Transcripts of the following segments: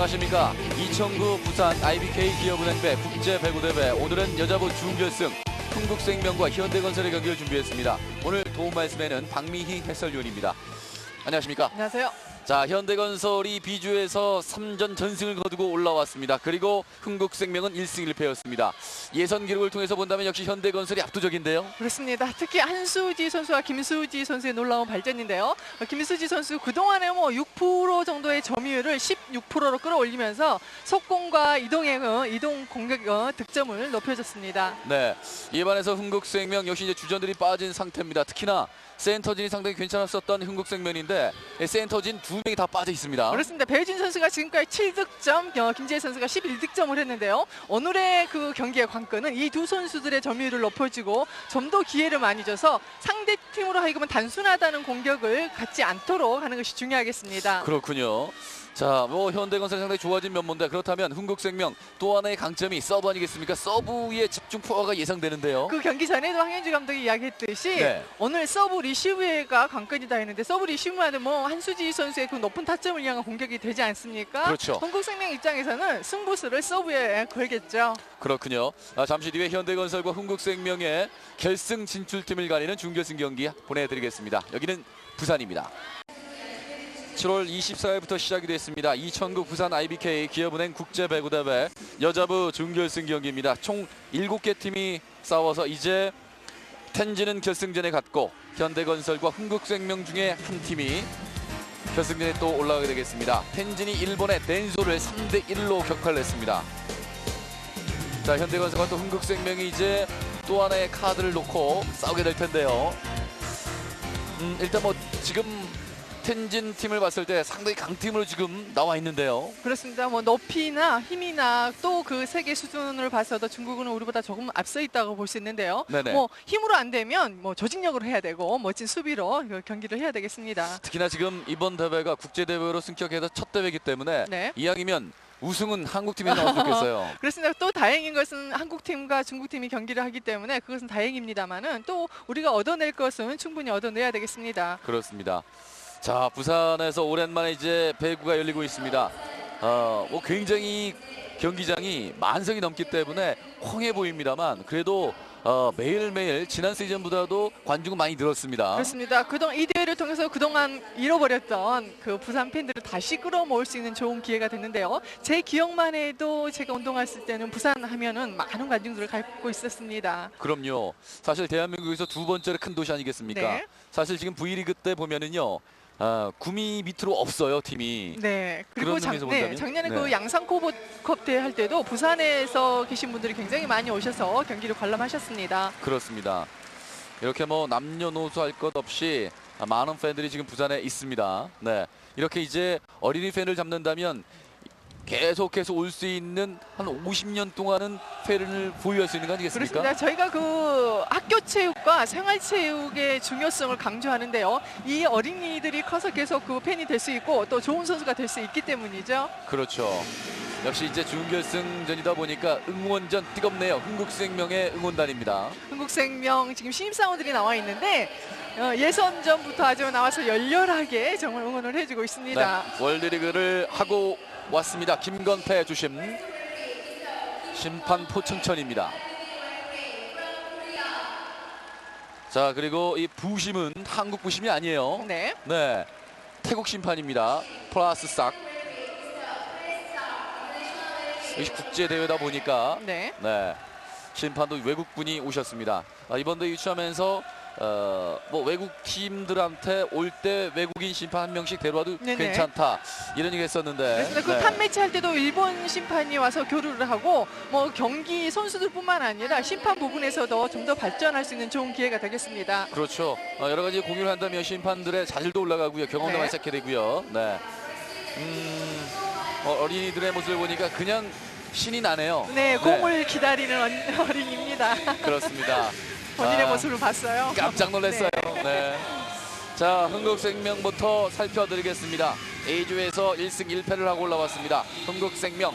안녕하십니까. 2009 부산 IBK 기업은행배 국제배구대회 오늘은 여자부 준결승 흥국생명과 현대건설의 경기를 준비했습니다. 오늘 도움 말씀에는 박미희 해설위원입니다. 안녕하십니까. 안녕하세요. 자, 현대건설이 비주에서 3전 전승을 거두고 올라왔습니다. 그리고 흥국생명은 1승 1패였습니다. 예선 기록을 통해서 본다면 역시 현대건설이 압도적인데요. 그렇습니다. 특히 한수지 선수와 김수지 선수의 놀라운 발전인데요. 어, 김수지 선수 그동안에 뭐 6% 정도의 점유율을 16%로 끌어올리면서 속공과 이동의 어, 이동 공격 어, 득점을 높여줬습니다. 네, 이에 반해서 흥국생명 역시 이제 주전들이 빠진 상태입니다. 특히나 센터진이 상당히 괜찮았었던 흥국생명인데 예, 센터진 두 명이 다 빠져 있습니다. 그렇습니다. 배우진 선수가 지금까지 7득점, 어, 김재희 선수가 11득점을 했는데요. 오늘의 그 경기의 관건은 이 두 선수들의 점유율을 높여주고 좀 더 기회를 많이 줘서 상대 팀으로 하여금은 단순하다는 공격을 갖지 않도록 하는 것이 중요하겠습니다. 그렇군요. 자, 뭐 현대건설 상당히 좋아진 면모인데 그렇다면 흥국생명 또 하나의 강점이 서브 아니겠습니까? 서브의 집중 포화가 예상되는데요. 그 경기 전에도 황현주 감독이 이야기했듯이 네. 오늘 서브 리시브가 관건이다 했는데 서브 리시브만은 뭐 한수지 선수의 그 높은 타점을 향한 공격이 되지 않습니까? 그렇죠. 한국생명 입장에서는 승부수를 서브에 걸겠죠. 그렇군요. 아, 잠시 뒤에 현대건설과 흥국생명의 결승 진출팀을 가리는 준결승 경기 보내드리겠습니다. 여기는 부산입니다. 7월 24일부터 시작이 됐습니다. 2009 부산 IBK 기업은행 국제배구대회 여자부 준결승 경기입니다. 총 7개 팀이 싸워서 이제 텐지는 결승전에 갔고 현대건설과 흥국생명 중에 한 팀이 결승전에 또 올라가게 되겠습니다. 텐진이 일본의 덴소를 3대 1로 격파를 했습니다. 자 현대건설과 또 흥국생명이 이제 또 하나의 카드를 놓고 싸우게 될 텐데요. 음, 일단 뭐 지금 텐진 팀을 봤을 때 상당히 강팀으로 지금 나와 있는데요. 그렇습니다. 뭐 높이나 힘이나 또 그 세계 수준을 봐서도 중국은 우리보다 조금 앞서 있다고 볼 수 있는데요. 네네. 뭐 힘으로 안 되면 뭐 조직력으로 해야 되고 멋진 수비로 그 경기를 해야 되겠습니다. 특히나 지금 이번 대회가 국제 대회로 승격해서 첫 대회이기 때문에 네. 이왕이면 우승은 한국 팀이 나왔으면 좋겠어요. 그렇습니다. 또 다행인 것은 한국 팀과 중국 팀이 경기를 하기 때문에 그것은 다행입니다만은 또 우리가 얻어낼 것은 충분히 얻어내야 되겠습니다. 그렇습니다. 자 부산에서 오랜만에 이제 배구가 열리고 있습니다. 어, 뭐 굉장히 경기장이 만석이 넘기 때문에 황해 보입니다만 그래도 어, 매일매일 지난 시즌보다도 관중은 많이 늘었습니다. 그렇습니다. 그동안 이 대회를 통해서 그동안 잃어버렸던 그 부산 팬들을 다시 끌어모을 수 있는 좋은 기회가 됐는데요. 제 기억만 해도 제가 운동했을 때는 부산 하면은 많은 관중들을 갖고 있었습니다. 그럼요. 사실 대한민국에서 두 번째로 큰 도시 아니겠습니까? 네. 사실 지금 V리그 때 보면은요. 아, 구미 밑으로 없어요 팀이. 네. 그리고 그런 작, 의미에서 네, 본다면? 작년에 네. 그 양산코보컵 대회 할 때도 부산에서 계신 분들이 굉장히 많이 오셔서 경기를 관람하셨습니다. 그렇습니다. 이렇게 뭐 남녀노소 할 것 없이 많은 팬들이 지금 부산에 있습니다. 네. 이렇게 이제 어린이 팬을 잡는다면 계속해서 올 수 있는 한 50년 동안은 팬을 보유할 수 있는 거 아니겠습니까? 그렇습니다. 저희가 그 학교 체육과 생활 체육의 중요성을 강조하는데요. 이 어린이들이 커서 계속 그 팬이 될 수 있고 또 좋은 선수가 될 수 있기 때문이죠. 그렇죠. 역시 이제 준결승전이다 보니까 응원전 뜨겁네요. 흥국생명의 응원단입니다. 한국생명 지금 신입사원들이 나와 있는데 어, 예선전부터 아주 나와서 열렬하게 정말 응원을 해주고 있습니다. 네, 월드리그를 하고 왔습니다. 김건태 주심 심판 포청천입니다. 자 그리고 이 부심은 한국 부심이 아니에요. 네. 네, 태국 심판입니다. 플러스 싹. 역시 국제 대회다 보니까 네. 네 심판도 외국 분이 오셨습니다. 아, 이번 대회 유치하면서 어, 뭐 외국 팀들한테 올 때 외국인 심판 한 명씩 데려와도 네네. 괜찮다 이런 얘기 했었는데 그래서 그 네. 탑매치 할 때도 일본 심판이 와서 교류를 하고 뭐 경기 선수들뿐만 아니라 심판 부분에서도 좀 더 발전할 수 있는 좋은 기회가 되겠습니다. 그렇죠. 어, 여러 가지 공유를 한다면 심판들의 자질도 올라가고요. 경험도 네. 많이 쌓게 되고요. 네. 음, 어, 린이들의 모습을 보니까 그냥 신이 나네요. 네, 공을 기다리는 어린- 어린입니다. 그렇습니다. 본인의 아, 모습을 봤어요. 깜짝 놀랐어요. 네. 자, 흥국생명부터 살펴드리겠습니다. A조에서 1승 1패를 하고 올라왔습니다. 흥국생명.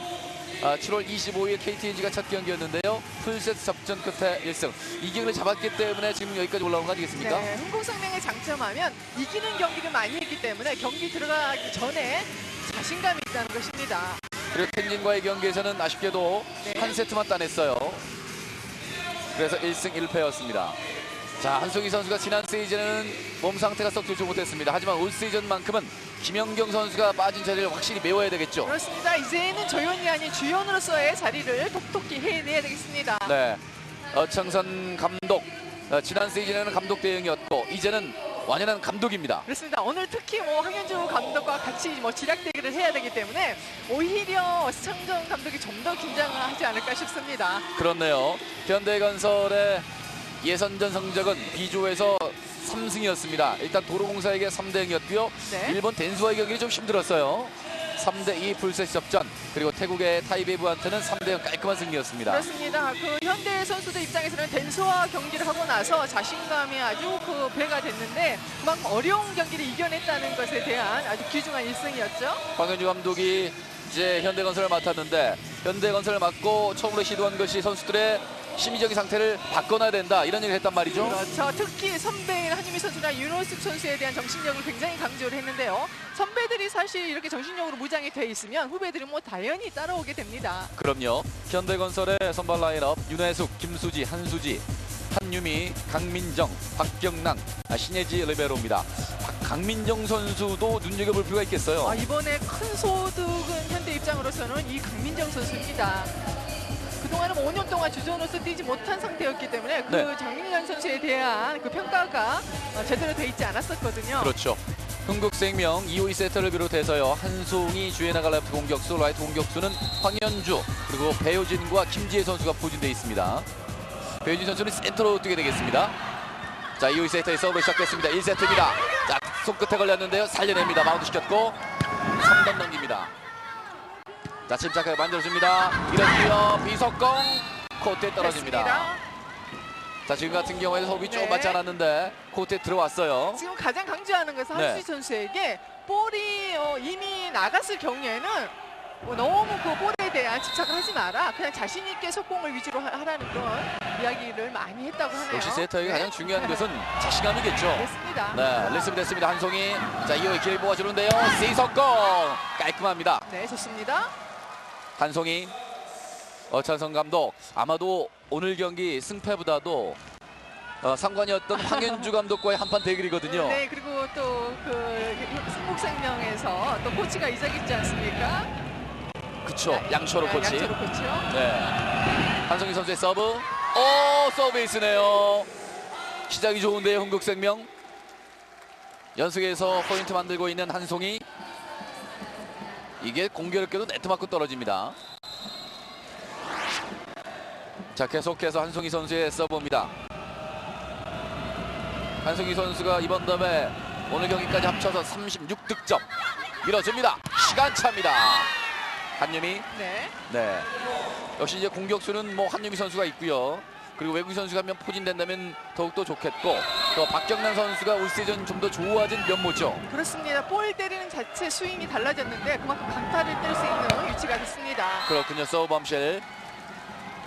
아, 7월 25일 KTNG가 첫 경기였는데요. 풀세트 접전 끝에 1승. 이 경기를 잡았기 때문에 지금 여기까지 올라온 거 아니겠습니까? 네, 흥국생명의 장점하면 이기는 경기를 많이 했기 때문에 경기 들어가기 전에 자신감이 있다는 것입니다. 그리고 텐진과의 경기에서는 아쉽게도 네. 한 세트만 따냈어요. 그래서 1승 1패였습니다. 자, 한송희 선수가 지난 시즌은 몸 상태가 썩 좋지 못했습니다. 하지만 올 시즌만큼은 김연경 선수가 빠진 자리를 확실히 메워야 되겠죠. 그렇습니다. 이제는 조연이 아닌 주연으로서의 자리를 톡톡히 해내야 되겠습니다. 네, 어창선 감독 어, 지난 시즌에는 감독 대행이었고 이제는 완연한 감독입니다. 그렇습니다. 오늘 특히 뭐 황현주 감독과 같이 뭐 지략 대결을 해야 되기 때문에 오히려 어창정 감독이 좀 더 긴장을 하지 않을까 싶습니다. 그렇네요. 현대건설의 예선전 성적은 B조에서 3승이었습니다. 일단 도로공사에게 3대 0이었고요. 네. 일본 덴수와의 경기는 좀 힘들었어요. 3대 2 풀세트 접전 그리고 태국의 타이베이브한테는 3대 0 깔끔한 승리였습니다. 그렇습니다. 그 현대 선수들 입장에서는 덴소와 경기를 하고 나서 자신감이 아주 그 배가 됐는데 그만큼 어려운 경기를 이겨냈다는 것에 대한 아주 귀중한 일승이었죠. 황현주 감독이 이제 현대건설을 맡았는데 현대건설을 맡고 처음으로 시도한 것이 선수들의 심리적인 상태를 바꿔놔야 된다 이런 얘기를 했단 말이죠. 그렇죠. 특히 선배인 한유미 선수나 윤호숙 선수에 대한 정신력을 굉장히 강조를 했는데요. 선배들이 사실 이렇게 정신력으로 무장이 돼 있으면 후배들은 뭐 당연히 따라오게 됩니다. 그럼요. 현대건설의 선발 라인업 윤혜숙, 김수지, 한수지, 한유미, 강민정, 박경남, 아, 신예지 리베로입니다. 박- 강민정 선수도 눈여겨볼 필요가 있겠어요. 아, 이번에 큰 소득은 현대 입장으로서는 이 강민정 선수입니다. 그동안은 5년 동안 주전으로서 뛰지 못한 상태였기 때문에 그 네. 장민정 선수에 대한 그 평가가 어, 제대로 돼 있지 않았었거든요. 그렇죠. 흥국생명 2호 2세트를 비롯해서요. 한송이 주에 나갈 레프트 공격수 라이트 공격수는 황현주 그리고 배효진과 김지혜 선수가 포진돼 있습니다. 배효진 선수는 센터로 뛰게 되겠습니다. 자 2호 2세트의 서브를 시작됐습니다. 1세트입니다. 자 손끝에 걸렸는데요. 살려냅니다. 마운드 시켰고 3번 넘깁니다 자 침착하게 만들어줍니다 이렇게요 비석공 코트에 떨어집니다 됐습니다. 자 지금 같은 경우에는 호흡이 좀 네. 맞지 않았는데 코트에 들어왔어요 지금 가장 강조하는 것은 네. 한수희 선수에게 볼이 어, 이미 나갔을 경우에는 뭐 너무 그 볼에 대한 집착을 하지 마라. 그냥 자신 있게 속공을 위주로 하- 하라는 그런 이야기를 많이 했다고 하네요. 역시 세터에게 네. 가장 중요한 것은 자신감이겠죠. 됐습니다. 네, 리스브 됐습니다. 한송이. 자, 이후에 길 모아주는데요. 시석공 깔끔합니다. 네, 좋습니다. 한송이. 어찬성 감독. 아마도 오늘 경기 승패보다도 어, 상관이었던 황현주 감독과의 한판 대결이거든요. 네, 그리고 또그 승복생명에서 또 코치가 이적 있지 않습니까? 그쵸. 네, 양초로 네, 코치. 양초로 코치요. 네. 한송이 선수의 서브. 오, 서브베이스네요. 시작이 좋은데요, 흥국생명. 연속해서 포인트 만들고 있는 한송이. 이게 공교롭게도 네트 맞고 떨어집니다. 자, 계속해서 한송이 선수의 서브입니다. 한송이 선수가 이번 덤에 오늘 경기까지 합쳐서 36득점. 밀어줍니다. 시간차입니다. 한유미. 네. 네. 역시 이제 공격수는 뭐 한유미 선수가 있고요. 그리고 외국인 선수가 한명 포진된다면 더욱더 좋겠고 또 박경남 선수가 올 시즌 좀 더 좋아진 면모죠. 그렇습니다. 볼 때리는 자체 스윙이 달라졌는데 그만큼 강타를 뗄 수 있는 위치가 됐습니다. 그렇군요. 서브 범실.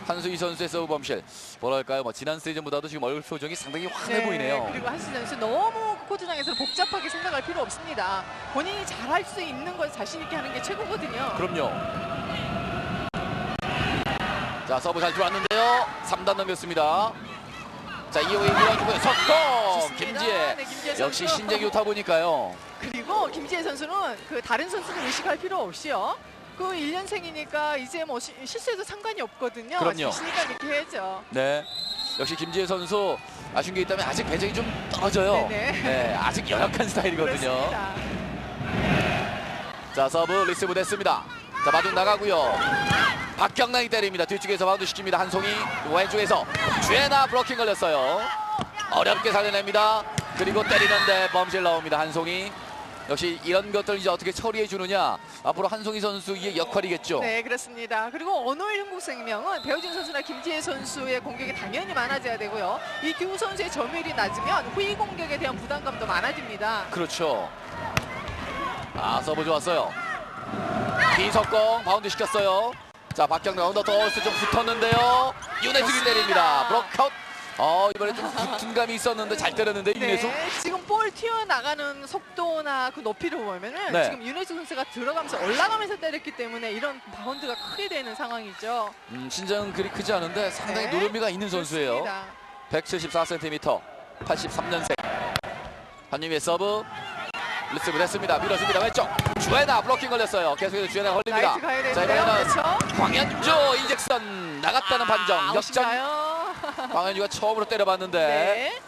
한수희 선수의 서브 범실. 뭐랄까요? 뭐 지난 시즌보다도 지금 얼굴 표정이 상당히 환해 보이네요. 그리고 한수 선수 너무 코트장에서 복잡하게 생각할 필요 없습니다. 본인이 잘할 수 있는 걸 자신 있게 하는 게 최고거든요. 그럼요. 자, 서브 잘 들어왔는데요. 3단 넘겼습니다. 자, 이호에 밀어주고요. 석공! 김지혜. 네, 김지혜 역시 선수. 신재기 좋다 보니까요. 그리고 김지혜 선수는 그 다른 선수를 의식할 필요 없이요. 그 1년생이니까 이제 뭐 시- 실수해도 상관이 없거든요. 그럼요. 자신감 있게 해야죠. 네. 역시 김지혜 선수 아쉬운 게 있다면 아직 배정이 좀 떨어져요. 네네. 네, 아직 연약한 스타일이거든요. 그렇습니다. 자, 서브 리시브 됐습니다. 자, 마중 나가고요. 박경란이 때립니다. 뒤쪽에서 마운드 시킵니다. 한송이 왼쪽에서 주에나 브로킹 걸렸어요. 어렵게 살려냅니다. 그리고 때리는데 범실 나옵니다. 한송이. 역시 이런 것들 이제 어떻게 처리해 주느냐 앞으로 한송이 선수의 역할이겠죠. 네, 그렇습니다. 그리고 오늘 흥국생명은 배우진 선수나 김지혜 선수의 공격이 당연히 많아져야 되고요. 이두 선수의 점유율이 낮으면 후위 공격에 대한 부담감도 많아집니다. 그렇죠. 아 서브 좋았어요. 비석공 바운드 시켰어요. 자 박경래 언더 더스 좀 붙었는데요. 윤혜숙이 때립니다. 브로카웃 어 이번에 좀 붙은 감이 있었는데 잘 때렸는데. 네, 지금 볼 튀어나가는 속도나 그 높이를 보면은 네. 지금 윤혜수 선수가 들어가면서 올라가면서 때렸기 때문에 이런 바운드가 크게 되는 상황이죠. 음, 신장은 그리 크지 않은데 상당히 네. 노련미가 있는 선수예요. 그렇습니다. 174cm, 83년생. 한유미의 서브. 리스브 됐습니다. 밀어줍니다. 왼쪽. 주애나 블로킹 걸렸어요. 계속해서 주애나 걸립니다. 자. 이번에는 그렇죠. 광현주 이잭선 나갔다는 판정. 아, 역전. 아웃인가요? 광현주가 처음으로 때려봤는데 네.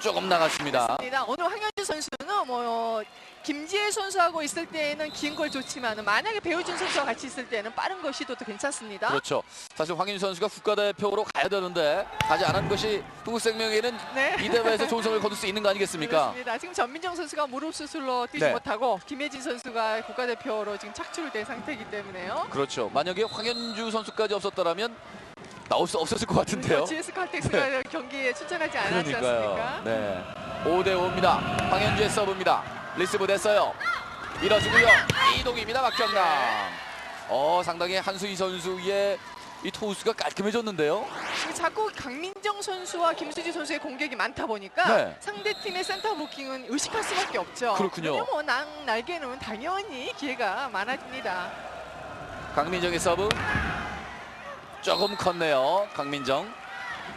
조금 나갔습니다. 그렇습니다. 오늘 황현주 선수는 뭐 김지혜 선수하고 있을 때에는 긴 걸 좋지만 만약에 배우준 선수와 같이 있을 때는 빠른 거 시도도 괜찮습니다. 그렇죠. 사실 황현주 선수가 국가대표로 가야 되는데 가지 않은 것이 한국생명에는 네. 이 대회에서 좋은 성을 거둘 수 있는 거 아니겠습니까? 그렇습니다. 지금 전민정 선수가 무릎 수술로 뛰지 네. 못하고 김혜진 선수가 국가대표로 지금 착출된 상태이기 때문에요. 그렇죠. 만약에 황현주 선수까지 없었더라면 나올 수 없었을 것 같은데요. GS 칼텍스가 경기에 출전하지 않았지 그러니까요. 않습니까? 네. 5대 5입니다. 황현주의 서브입니다. 리스브 됐어요. 밀어주고요. 이동입니다. 박경남. 네. 어, 상당히 한수희 선수의 이 토수가 깔끔해졌는데요. 자꾸 강민정 선수와 김수지 선수의 공격이 많다 보니까 네. 상대 팀의 센터 부킹은 의식할 수밖에 없죠. 그렇군요. 뭐 낭, 날개는 당연히 기회가 많아집니다. 강민정의 서브. 조금 컸네요. 강민정.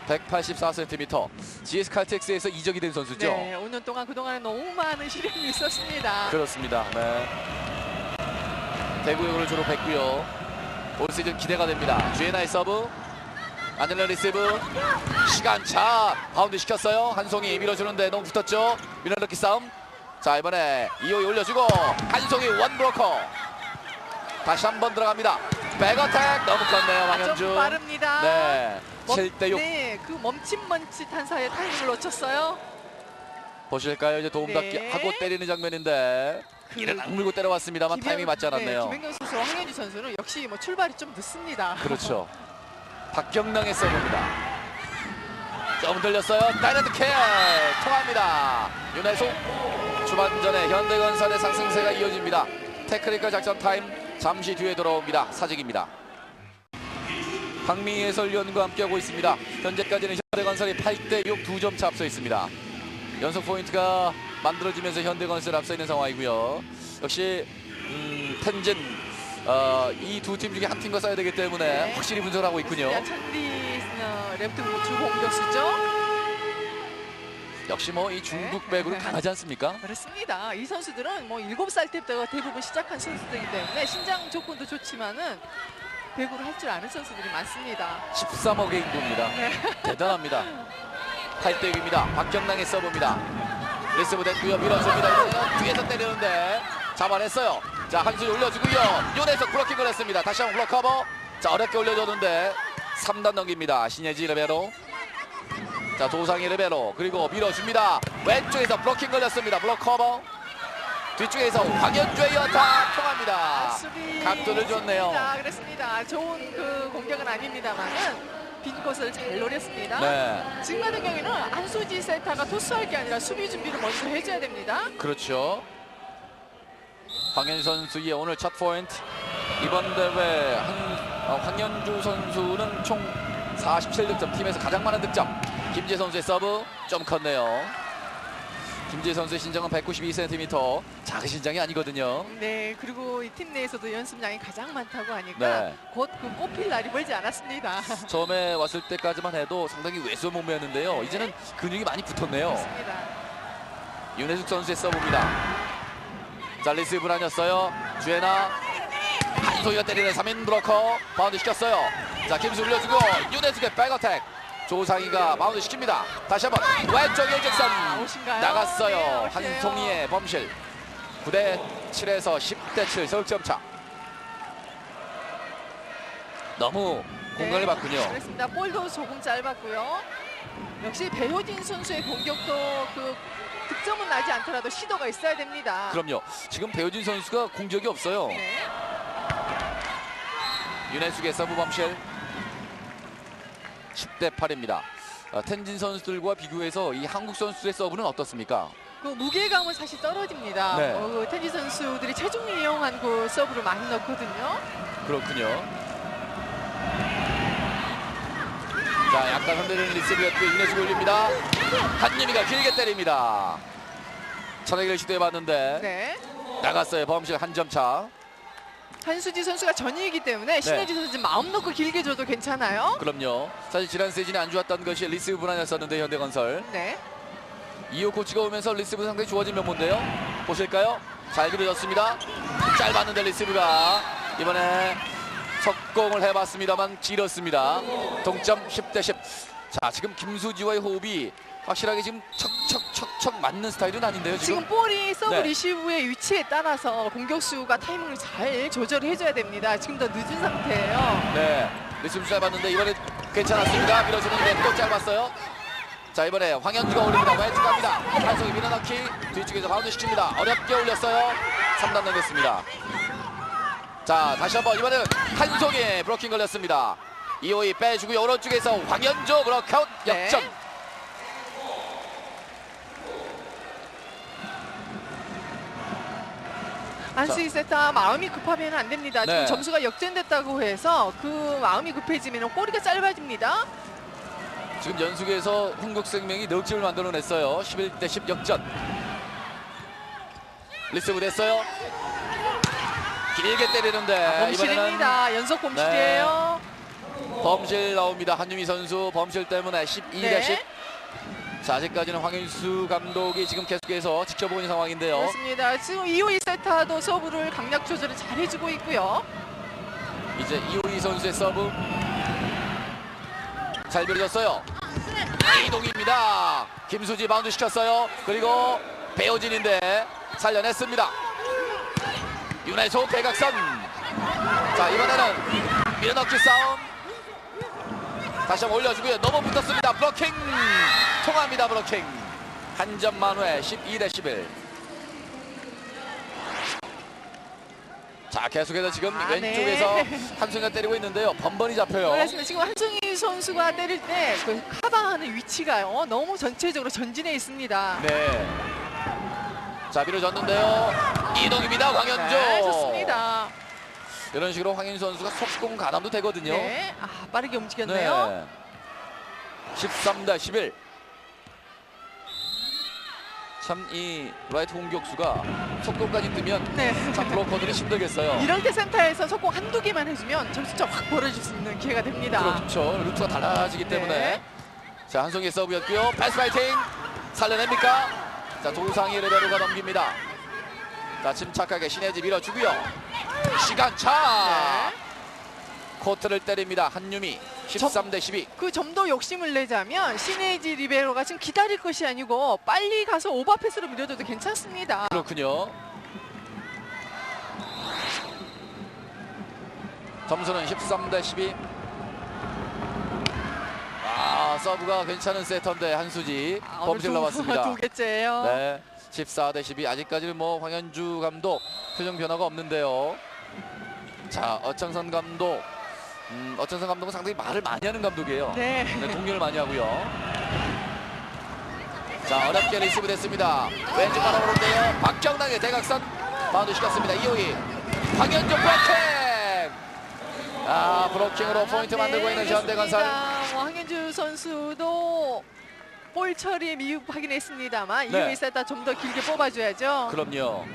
184cm. GS 칼텍스에서 이적이 된 선수죠. 네, 5년 동안 그동안에 너무 많은 시련이 있었습니다. 그렇습니다. 네. 대구역을 졸업했고요. 올 시즌 기대가 됩니다. 주에나의 서브. 안젤라 리세브. 시간차. 바운드 시켰어요. 한송이 밀어주는데 너무 붙었죠. 밀어넣기 싸움. 자 이번에 이호이 올려주고 한송이 원브로커. 다시 한 번 들어갑니다. 백어택 너무 컸네요. 좀 황현주. 빠릅니다. 네. 멈- 7대 6. 네, 그 멈칫멈칫한 사이에 타이밍을 놓쳤어요. 보실까요? 이제 도움닫기 네. 하고 때리는 장면인데 그 이를 악물고 때려왔습니다만 김현- 타이밍이 맞지 않았네요. 네, 김현경 선수와 황현주 선수는 역시 뭐 출발이 좀 늦습니다. 그렇죠. 박경랑의 서브입니다. 조금 들렸어요. 다이너트 캐 통합니다. 윤혜수 초반전에 현대건설의 상승세가 이어집니다. 테크니컬 작전 타임 잠시 뒤에 돌아옵니다. 사직입니다. 박미 해설위원과 함께하고 있습니다. 현재까지는 현대건설이 8대 6 두 점 차 앞서 있습니다. 연속 포인트가 만들어지면서 현대건설 앞서 있는 상황이고요. 역시 음, 텐진 어, 이두 팀 중에 한 팀과 싸야 되기 때문에 네. 확실히 분석을 하고 있군요. 찬리 어, 레프트 주 공격수죠. 역시 뭐 이 중국 네. 배구는 강하지 않습니까? 그렇습니다. 이 선수들은 뭐 7살 때부터 대부분 시작한 선수들이기 때문에 신장 조건도 좋지만은 배구를 할 줄 아는 선수들이 많습니다. 13억의 인구입니다. 네. 대단합니다. 8대 6입니다. 박경랑의 서브입니다. 리스브 됐고요. 밀어줍니다. 뒤에서 때리는데 잡아냈어요. 자 한수 올려주고요. 요네서 블로킹을 했습니다. 다시 한번 블록 커버. 자 어렵게 올려줬는데 3단 넘깁니다. 신예지 레베로. 자 도상희 레베로 그리고 밀어줍니다. 왼쪽에서 블로킹 걸렸습니다. 블록 커버. 뒤쪽에서 황현주의 연타 통합니다. 각도를 줬네요. 좋습니다. 그렇습니다. 좋은 그 공격은 아닙니다만은 빈 곳을 잘 노렸습니다. 네. 지금 같은 경우에는 안수지 세타가 토스할 게 아니라 수비 준비를 먼저 해줘야 됩니다. 그렇죠. 황현주 선수의 오늘 첫 포인트. 이번 대회 한, 어, 황현주 선수는 총 47득점, 팀에서 가장 많은 득점. 김재 선수의 서브 좀 컸네요. 김재 선수의 신장은 192cm, 작은 신장이 아니거든요. 네, 그리고 이 팀 내에서도 연습량이 가장 많다고 하니까 네. 곧그 꽃필 날이 멀지 않았습니다. 처음에 왔을 때까지만 해도 상당히 왜소 몸매였는데요. 네. 이제는 근육이 많이 붙었네요. 그렇습니다. 윤혜숙 선수의 서브입니다. 자 리스브 다녔어요. 주애나 한소희가 때리는 3인 브로커 바운드 시켰어요. 자 김수 올려주고 윤혜숙의 백어택 조상희가 바운드 시킵니다. 다시 한번 왼쪽에 직선 아웃인가요? 나갔어요. 네. 한송이의 범실 9대 7에서 10대 7 석점 차. 너무 공간을 네, 봤군요. 그렇습니다. 볼도 조금 짧았고요. 역시 배효진 선수의 공격도 그 득점은 나지 않더라도 시도가 있어야 됩니다. 그럼요. 지금 배우진 선수가 공격이 없어요. 네. 윤혜숙의 서브 범실 10대 8입니다. 어, 텐진 선수들과 비교해서 이 한국 선수의 서브는 어떻습니까? 그 무게감은 사실 떨어집니다. 네. 어, 그 테니스 선수들이 체중 이용한 그 서브를 많이 넣거든요. 그렇군요. 자, 약간 흔들리는 리스브였고 이내수 올립니다. 한유미가 길게 때립니다. 천하기를 시도해봤는데 네. 나갔어요. 범실 한 점 차. 한수지 선수가 전이기 때문에 신혜지 선수 마음 놓고 길게 줘도 괜찮아요. 그럼요. 사실 지난 시즌에 안 좋았던 것이 리스브 분할이었었는데 현대건설 네. 이호 코치가 오면서 리스브 상당히 좋아진 면모인데요. 보실까요? 잘 그려졌습니다. 짧았는데 리스브가 이번에 석공을 해봤습니다만 길었습니다. 동점 10대 10. 자 지금 김수지와의 호흡이 확실하게 지금 척척척척 맞는 스타일은 아닌데요 지금. 지금 볼이 서브 네. 리시브의 위치에 따라서 공격수가 타이밍을 잘 조절해줘야 됩니다. 지금 더 늦은 상태예요. 네, 리스브 짧았는데 이번에 괜찮았습니다. 밀어주는데 또 짧았어요. 자 이번에 황현주가 올립니다. 왼쪽 갑니다. 한송이 밀어넣기 뒤쪽에서 바운드 시킵니다. 어렵게 올렸어요. 3단 넘겼습니다. 자 다시 한번 이번에는 한송이 브로킹 걸렸습니다. 이호이 빼주고요. 오른쪽에서 황현주 브로카웃 네. 역전. 안스이 세타 마음이 급하면 안 됩니다. 지금 네. 점수가 역전됐다고 해서 그 마음이 급해지면 꼬리가 짧아집니다. 지금 연속해서 흥국생명이 넉점을 만들어냈어요. 11대 10 역전. 리스브 됐어요. 길게 때리는데 네, 이번에는 범실입니다. 연속 범실이에요. 범실 나옵니다. 한유미 선수 범실 때문에 12대 네. 10. 자, 아직까지는 황윤수 감독이 지금 계속해서 지켜보고 있는 상황인데요. 그렇습니다. 지금 2호 2세타도 서브를 강약 조절을 잘 해주고 있고요. 이제 이호이 선수의 서브 잘 밀어졌어요. 이동입니다. 김수지 바운드 시켰어요. 그리고 배호진인데 살려냈습니다. 윤혜소 대각선. 자 이번에는 밀어넣기 싸움. 다시 한번 올려주고요. 너무 붙었습니다. 블로킹 통합니다. 블로킹 한 점 만회 12 대 11. 자 계속해서 지금 아, 왼쪽에서 네. 한승이가 때리고 있는데요. 번번이 잡혀요. 그렇습니다. 지금 한승희 선수가 때릴 때그 카바하는 위치가요. 너무 전체적으로 전진해 있습니다. 네. 자 밀어줬는데요. 이동입니다. 황현주. 네, 좋습니다. 이런 식으로 황현주 선수가 속공 가담도 되거든요. 네, 아, 빠르게 움직였네요. 네. 13대 11. 참 이 라이트 공격수가 속공까지 뜨면 네. 참 블로커들이 힘들겠어요. 이럴 때 센터에서 속공 한두 개만 해주면 점수차 확 벌어질 수 있는 기회가 됩니다. 그렇죠. 루트가 달라지기 때문에. 네. 자 한송의 서브였고요. 패스 파이팅 살려냅니까? 자 조상희 레베로가 넘깁니다. 자 침착하게 신혜지 밀어주고요. 시간 차. 네. 코트를 때립니다. 한유미 13 대 12. 그좀더 욕심을 내자면 시네이지 리베로가 지금 기다릴 것이 아니고 빨리 가서 오버패스로 밀어줘도 괜찮습니다. 그렇군요. 점수는 13 대 12. 아 서브가 괜찮은 세터인데 한수지 아, 범실 두- 나왔습니다. 두 개째예요. 네, 14 대 12. 아직까지는 뭐 황현주 감독 표정 변화가 없는데요. 자, 어창선 감독. 음, 어창선 감독은 상당히 말을 많이 하는 감독이에요. 네. 네, 동료를 많이 하고요. 자, 어렵게 리시브 됐습니다. 왼쪽 바라보는데요. 박정당의 대각선 바운드 시켰습니다. 이호희. 황현주 브로킹! 아, 브로킹으로 포인트 만들고 있는 현대건설. 네. 뭐 황현주 선수도 볼 처리에 미흡하긴 했습니다만 네. 이후에 세다 좀 더 길게 뽑아줘야죠. 그럼요.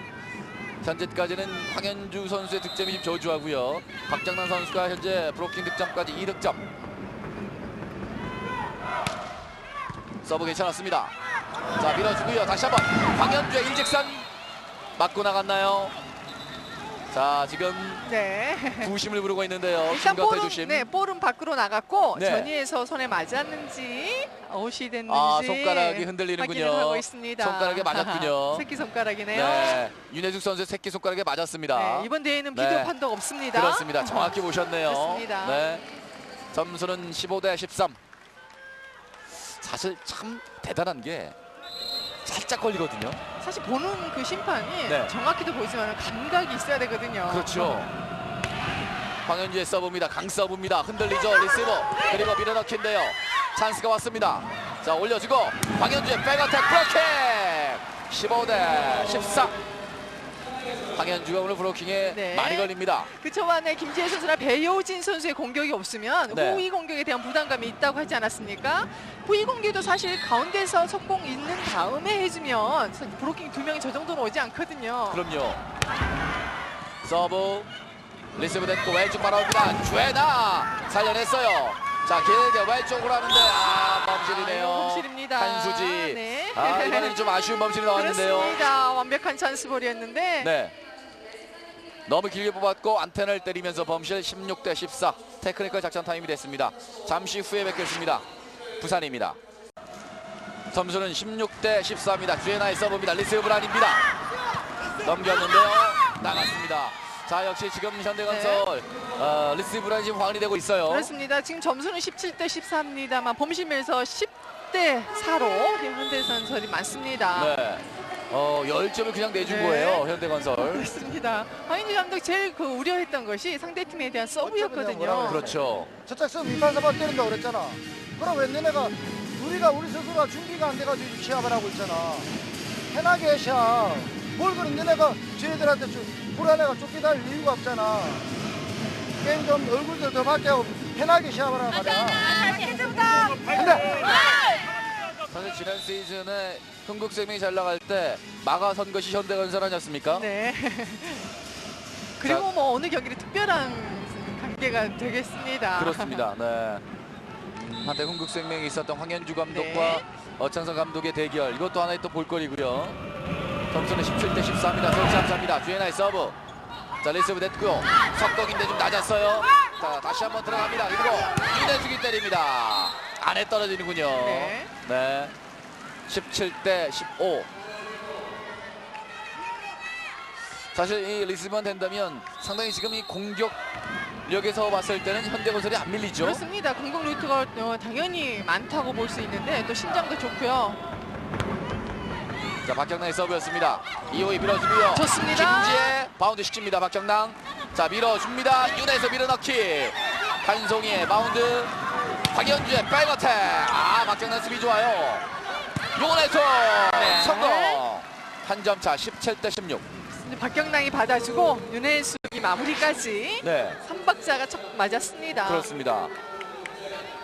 현재까지는 황현주 선수의 득점이 좀 저조하고요. 박정남 선수가 현재 브로킹 득점까지 2득점. 서브 괜찮았습니다. 자 밀어주고요. 다시 한번 황현주의 일직선 맞고 나갔나요? 자 지금 네. 부심을 부르고 있는데요. 일단 볼은 주심. 네 볼은 밖으로 나갔고 네. 전위에서 손에 맞았는지 아웃이 됐는지 아 손가락이 흔들리는군요. 하고 있습니다. 손가락에 맞았군요. 새끼 손가락이네요. 네, 윤혜숙 선수의 새끼 손가락에 맞았습니다. 네, 이번 대회는 네. 비디오 판독 없습니다. 그렇습니다. 정확히 보셨네요. 그렇습니다. 네. 점수는 15 대 13. 사실 참 대단한 게 살짝 걸리거든요. 사실 보는 그 심판이 네. 정확히도 보이지만 감각이 있어야 되거든요. 그렇죠. 황현주의 서브입니다. 강 서브입니다. 흔들리죠. 리시버. 그리고 밀어넣기인데요. 찬스가 왔습니다. 자 올려주고 황현주의 백어택 브로킹. 15 대 14. 황현주가 오늘 브로킹에 네. 많이 걸립니다. 그 초반에 김지혜 선수나 배효진 선수의 공격이 없으면 네. 후위 공격에 대한 부담감이 있다고 하지 않았습니까? 후위 공격도 사실 가운데서 속공 있는 다음에 해주면 브로킹 두 명이 저 정도는 오지 않거든요. 그럼요. 서브 리스브 됐고 왼쪽 바라옵니다. 주애나 살려냈어요. 자 길게 왼쪽으로 하는데 아 범실이네요. 아, 범실입니다. 한수지. 네. 아 이번에는 좀 아쉬운 범실이 나왔는데요. 그렇습니다. 완벽한 찬스볼이었는데 네. 너무 길게 뽑았고 안테나를 때리면서 범실 16 대 14 테크니컬 작전 타임이 됐습니다. 잠시 후에 뵙겠습니다. 부산입니다. 점수는 16 대 14입니다. 주에나의 서브입니다. 리스브 브란입니다. 넘겼는데요. 나갔습니다. 자 역시 지금 현대건설 어, 리스브 브란이 지금 화환이 되고 있어요. 그렇습니다. 지금 점수는 17대 14입니다만 범실면서 10대 4로 현대선설이 많습니다. 네. 어, 10점을 그냥 내준 네. 거예요. 현대건설. 그렇습니다. 황인주 감독 제일 그 우려했던 것이 상대팀에 대한 서브였거든요. 그렇죠. 저짝 서 밑판서봐 때린다고 그랬잖아. 그럼 왜 너네가 우리가 우리 스스로가 준비가 안 돼가지고 시합을 하고 있잖아. 편하게 해 시합. 뭘 그래 너네가 쟤들한테 좀 불안해가 쫓기다닐 이유가 없잖아. 게임 좀 얼굴도 더 밝게 하고 편하게 시합을 하란 말이야. 근데 사실 지난 시즌에 흥국생명이 잘 나갈 때 막아선 것이 현대건설 아니었습니까? 네. 그리고 뭐 어느 경기를 특별한 관계가 되겠습니다. 그렇습니다. 네. 한때 흥국생명이 있었던 황현주 감독과 네. 어창선 감독의 대결 이것도 하나의 또 볼거리고요. 점수는 17대 14입니다. 설치함사입니다. 주에나의 서브. 자 리스브 됐고요. 석동인데 좀 낮았어요. 자 다시 한번 들어갑니다. 그리고 이대중이 때립니다. 안에 떨어지는군요. 네. 네. 17대 15. 사실 이 리스브만 된다면 상당히 지금 이 공격력에서 봤을 때는 현대건설이 안 밀리죠. 그렇습니다. 공격 루트가 어, 당연히 많다고 볼 수 있는데 또 신장도 좋고요. 자 박경남의 서브였습니다. 이호이 밀어주고요. 좋습니다. 김지혜 바운드 시킵니다. 박경남. 자 밀어줍니다. 윤에서 밀어넣기. 한송이의 바운드. 박연주의 백어택. 아 박경남 수비 좋아요. 윤에서 네. 성공. 한 점 차 17대 16. 이제 박경랑이 받아주고 윤혜숙이 마무리까지 네 삼박자가 척 맞았습니다. 그렇습니다.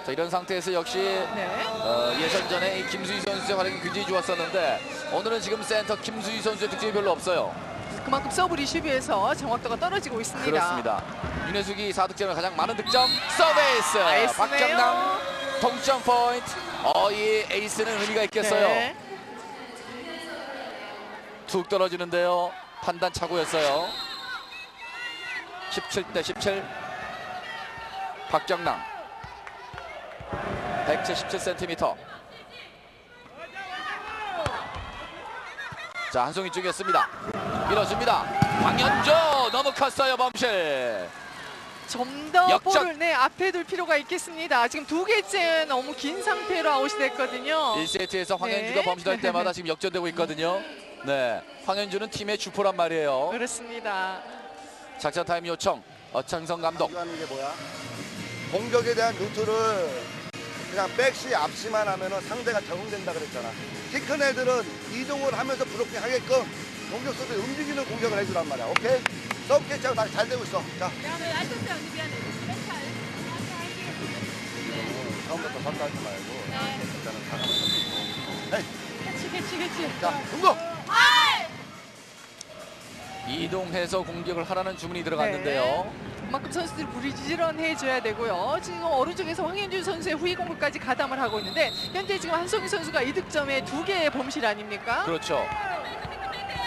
자 이런 상태에서 역시 네. 어, 예선전에 이 김수희 선수의 활약이 굉장히 좋았었는데 오늘은 지금 센터 김수희 선수의 득점이 별로 없어요. 그만큼 서브 리시브에서 정확도가 떨어지고 있습니다. 그렇습니다. 윤혜숙이 4득점을 가장 많은 득점 서베이스 에이스네요. 박정남 동점 포인트 어, 이 에이스는 의미가 있겠어요. 네. 툭 떨어지는데요. 판단 착오였어요. 17대 17 박정남 177cm 자 한송이 쪽이었습니다. 밀어줍니다. 황현조 너무 컸어요 범실. 좀더 역전. 볼을 네, 앞에 둘 필요가 있겠습니다. 지금 두 개째 너무 긴 상태로 아웃이 됐거든요. 1세트에서 황현주가 네. 범실할 때마다 지금 역전되고 있거든요. 네, 황현주는 팀의 주포란 말이에요. 그렇습니다. 작전 타임 요청 어창성 감독. 하는 게 뭐야? 공격에 대한 루트를 그냥 백시 앞시만 하면은 상대가 적응된다 그랬잖아. 키 큰 애들은 이동을 하면서 브로킹 하게끔 공격수들 움직이는 공격을 해주란 말이야. 오케이? 서브 캐치하고 다잘 되고 있어. 자. 처음부터 선수하지 말고 일단은 다 그치, 그치, 그치. 자, 응고! 이동해서 공격을 하라는 주문이 들어갔는데요. 네. 그만큼 선수들이 부지런해 줘야 되고요. 지금 오른쪽에서 황현준 선수의 후위 공격까지 가담을 하고 있는데 현재 지금 한송희 선수가 이득점에 두 개의 범실 아닙니까? 그렇죠.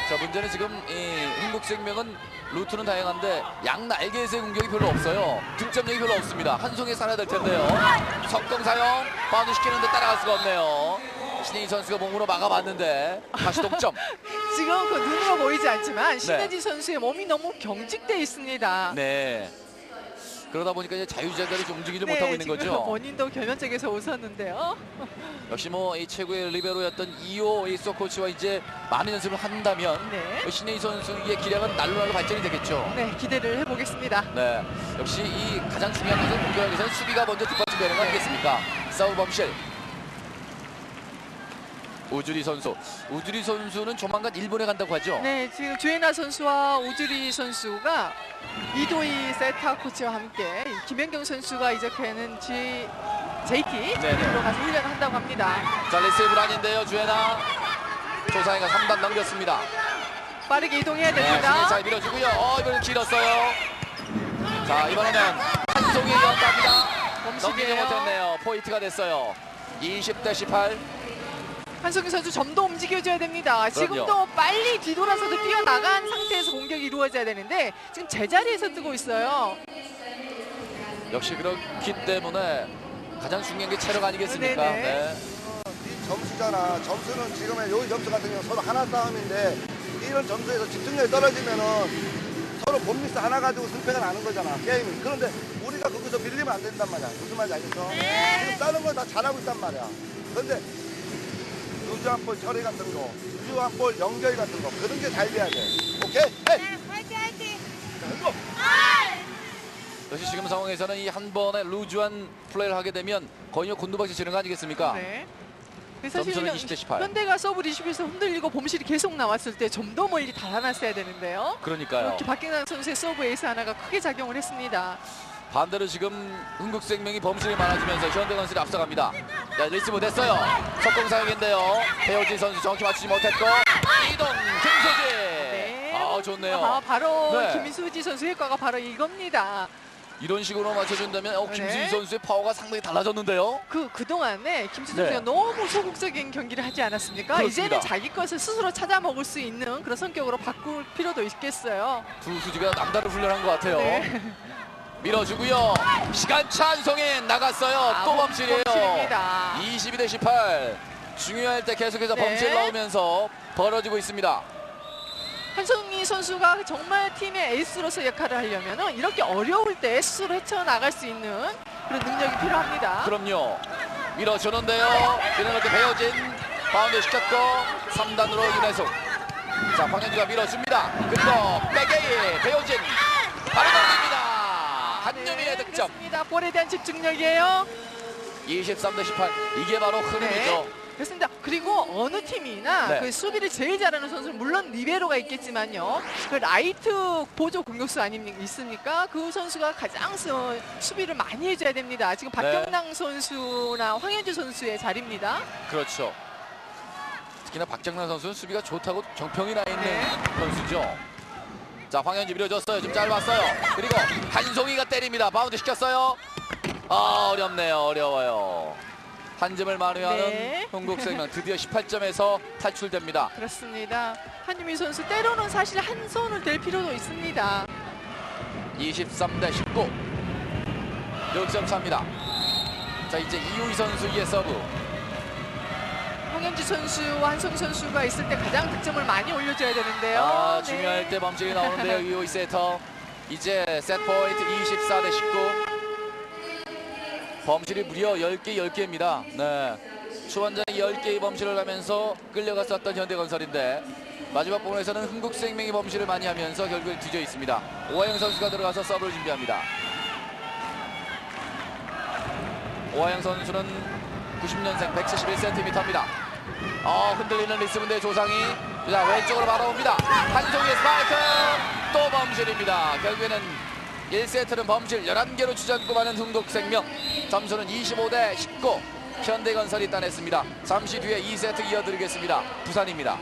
자 문제는 지금 이 흥국생명은 루트는 다양한데 양 날개에서의 공격이 별로 없어요. 득점력이 별로 없습니다. 한송이 살아야 될 텐데요. 석동 사용 바운드 시키는데 따라갈 수가 없네요. 신혜희 선수가 몸으로 막아봤는데 다시 동점. 지금 그 눈으로 보이지 않지만 신혜지 선수의 몸이 너무 경직돼 있습니다. 네. 그러다 보니까 이제 자유자재로 좀 움직이지 못하고 있는 거죠. 본인도 결면적에서 웃었는데요. 역시 뭐 이 최고의 리베로였던 이호 에이소 코치와 이제 많은 연습을 한다면 네. 신혜희 선수의 기량은 날로 날로 발전이 되겠죠. 네, 기대를 해보겠습니다. 네. 역시 이 가장 중요한 것은 공격에서는 수비가 먼저 뒷받침되는 거 아니겠습니까? 싸울 범실. 우주리 선수. 우주리 선수는 조만간 일본에 간다고 하죠. 네, 지금 조혜나 선수와 오주리 선수가 이도희 세타 코치와 함께 김연경 선수가 이적하는 G, JT 팀으로 가서 훈련을 한다고 합니다. 자 리세이브 아닌데요 주애나 조상이가 3단 넘겼습니다. 빠르게 이동해야 네, 됩니다. 승리 잘 밀어주고요. 어 이번엔 길었어요. 자 이번에는 한송이 연답니다. 넘기지. 못했네요. 포인트가 됐어요. 20대 18. 한성규 선수 점도 움직여줘야 됩니다. 지금도. 빨리 뒤돌아서도 뛰어나간 상태에서 공격이 이루어져야 되는데 지금 제자리에서 뜨고 있어요. 역시 그렇기 때문에 가장 중요한 게 체력 아니겠습니까? 네네. 네. 이 점수잖아. 점수는 지금의 요 점수 같은 경우 서로 하나 싸움인데 이런 점수에서 집중력이 떨어지면은 서로 본미스 하나 가지고 승패가 나는 거잖아 게임이. 그런데 우리가 거기서 밀리면 안 된단 말이야. 무슨 말인지 알겠어? 지금 다른 걸다 잘하고 있단 말이야. 그런데 우주 한볼 처리 같은 거, 우주 한 볼 연결 같은 거 그런 게 잘 돼야 돼. 오케이? 헤이! 화이팅 화이팅! 자, 이거. 역시 지금 상황에서는 이 한 번에 루즈한 플레이를 하게 되면 거의 곤두박질 치는 거 아니겠습니까? 네. 그래서 점수는 사실 20대 18. 현대가 서브 리시브에서 흔들리고 범실이 계속 나왔을 때 좀 더 멀리 달아났어야 되는데요. 그러니까요. 이렇게 박경남 선수의 서브 에이스 하나가 크게 작용을 했습니다. 반대로 지금 흥국생명이 범실이 많아지면서 현대건설이 앞서갑니다. 자, 리시브 됐어요. 석공 사용인데요. 배호진 선수 정확히 맞추지 못했고 이동 김수지. 네. 아 좋네요. 아, 바로 네. 김수지 선수의 효과가 바로 이겁니다. 이런 식으로 맞춰준다면 어, 김수지 네. 선수의 파워가 상당히 달라졌는데요. 그 그동안에 김수지 네. 선수가 너무 소극적인 경기를 하지 않았습니까? 그렇습니다. 이제는 자기 것을 스스로 찾아 먹을 수 있는 그런 성격으로 바꿀 필요도 있겠어요. 두 수지가 남다른 훈련한 것 같아요. 네. 밀어주고요. 시간차 한송인 나갔어요. 아, 또 범실이에요. 범실입니다. 22 대 18. 중요할 때 계속해서 네. 범실 나오면서 벌어지고 있습니다. 한성희 선수가 정말 팀의 에이스로서 역할을 하려면 이렇게 어려울 때 스스로 헤쳐나갈 수 있는 그런 능력이 필요합니다. 그럼요. 밀어주는데요. 밀어넣기 배어진 바운드 시켰고 3단으로 윤혜숙. 자 황현주가 밀어줍니다. 그리고 백에이 배어진 바로 넘깁니다. 득점. 그렇습니다. 볼에 대한 집중력이에요. 23 대 18. 이게 바로 흐름이죠. 그렇습니다. 그리고 어느 팀이나 네. 그 수비를 제일 잘하는 선수는 물론 리베로가 있겠지만요. 그 라이트 보조 공격수 아닙니까 있습니까? 그 선수가 가장 수, 수비를 많이 해줘야 됩니다. 지금 네. 박경남 선수나 황현주 선수의 자리입니다. 그렇죠. 특히나 박정란 선수는 수비가 좋다고 정평이 나 있는 네. 선수죠. 자 황현주 밀어줬어요. 좀 짧았어요. 그리고 한송이가 때립니다. 바운드 시켰어요. 아 어렵네요. 어려워요. 한 점을 만회하는 네. 흥국생명 드디어 18점에서 탈출됩니다. 그렇습니다. 한유미 선수 때로는 사실 한 손을 댈 필요도 있습니다. 23 대 19. 6점 차입니다. 자 이제 이우희 선수의 서브. 황현주 선수와 한성 선수가 있을 때 가장 득점을 많이 올려줘야 되는데요. 아 네. 중요할 때 범실이 나오는데요. 이우희 세터. 이제 세트 포인트 24 대 19. 범실이 무려 10개 10개입니다. 네. 초반전에 10개의 범실을 하면서 끌려갔었던 현대건설인데 마지막 부분에서는 흥국생명이 범실을 많이 하면서 결국 뒤져 있습니다. 오하영 선수가 들어가서 서브를 준비합니다. 오하영 선수는 90년생 171cm입니다. 어, 흔들리는 리스문대 조상이 자 왼쪽으로 바라봅니다. 한송의 스파이크 또 범실입니다. 결국에는 1세트는 범실 11개로 주전고 많은 흥국생명 점수는 25 대 19 현대건설이 따냈습니다. 잠시 뒤에 2세트 이어드리겠습니다. 부산입니다.